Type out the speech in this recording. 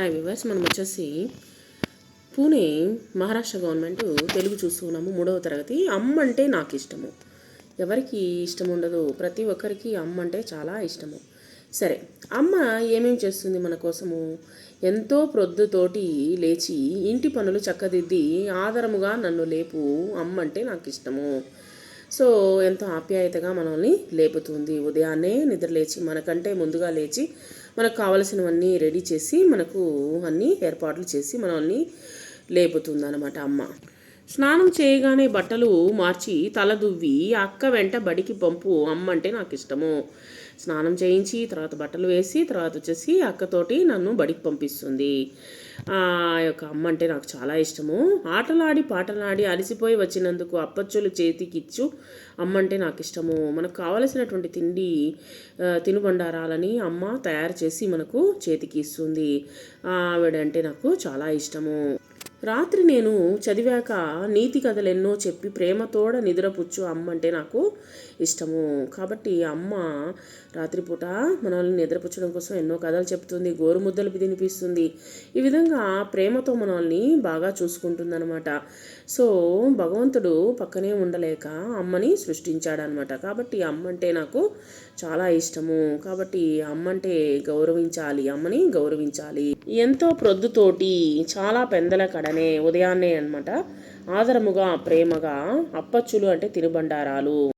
Hi viewers మనం వచ్చేసి Pune Maharashtra government Telugu చూస్తున్నాము మూడవ తరగతి. అమ్మ అంటే నాకు ఇష్టము. ఎవరికి ఇష్టం ఉండదు? ప్రతి ఒక్కరికి అమ్మ అంటే చాలా ఇష్టము. సరే అమ్మ ఏమేం చేస్తుంది మన కోసము? ఎంతో ప్రొద్దుతోటి లేచి ఇంటి పనులు చక్కదిద్ది ఆదరముగా నన్ను లేపు. అమ్మ అంటే నాకు ఇష్టము. సో ఎంతో ఆప్యాయతగా మనల్ని లేపుతుంది. ఉదయాన్నే నిద్ర లేచి మనకంటే ముందుగా లేచి మనకు కావలసినవన్నీ రెడీ చేసి మనకు అన్నీ ఏర్పాట్లు చేసి మనల్ని లేపుతుంది అన్నమాట అమ్మ. స్నానం చేయగానే బట్టలు మార్చి తల దువ్వి అక్క వెంట బడికి పంపు అమ్మ అంటే నాకు ఇష్టము స్నానం చేయించి తర్వాత బట్టలు వేసి తర్వాత వచ్చేసి అక్కతోటి నన్ను బడికి పంపిస్తుంది. ఆ యొక్క అమ్మ అంటే నాకు చాలా ఇష్టము. ఆటలాడి పాటలాడి అలసిపోయి వచ్చినందుకు అప్పచ్చులు చేతికిచ్చు అమ్మ అంటే నాకు ఇష్టము మనకు కావలసినటువంటి తిండి తినుబండారాలని అమ్మ తయారు చేసి మనకు చేతికి ఇస్తుంది. ఆవిడ అంటే నాకు చాలా ఇష్టము. రాత్రి నేను చదివాక నీతి కథలు ఎన్నో చెప్పి ప్రేమతోడ నిద్రపుచ్చు అమ్మ అంటే నాకు ఇష్టము. కాబట్టి అమ్మ రాత్రిపూట మనల్ని నిద్రపుచ్చడం కోసం ఎన్నో కథలు చెప్తుంది గోరుముద్దలు తినిపిస్తుంది ఈ విధంగా ప్రేమతో మనల్ని బాగా చూసుకుంటుందన్నమాట. సో భగవంతుడు పక్కనే ఉండలేక అమ్మని సృష్టించాడనమాట కాబట్టి అమ్మ అంటే నాకు చాలా ఇష్టము. కాబట్టి అమ్మ అంటే గౌరవించాలి అమ్మని గౌరవించాలి. ఎంతో ప్రొద్దుతోటి చాలా పెందల వెంటనే ఉదయాన్నే అనమాట ఆదరముగా ప్రేమగా అప్పచ్చులు అంటే తినుబండారాలు.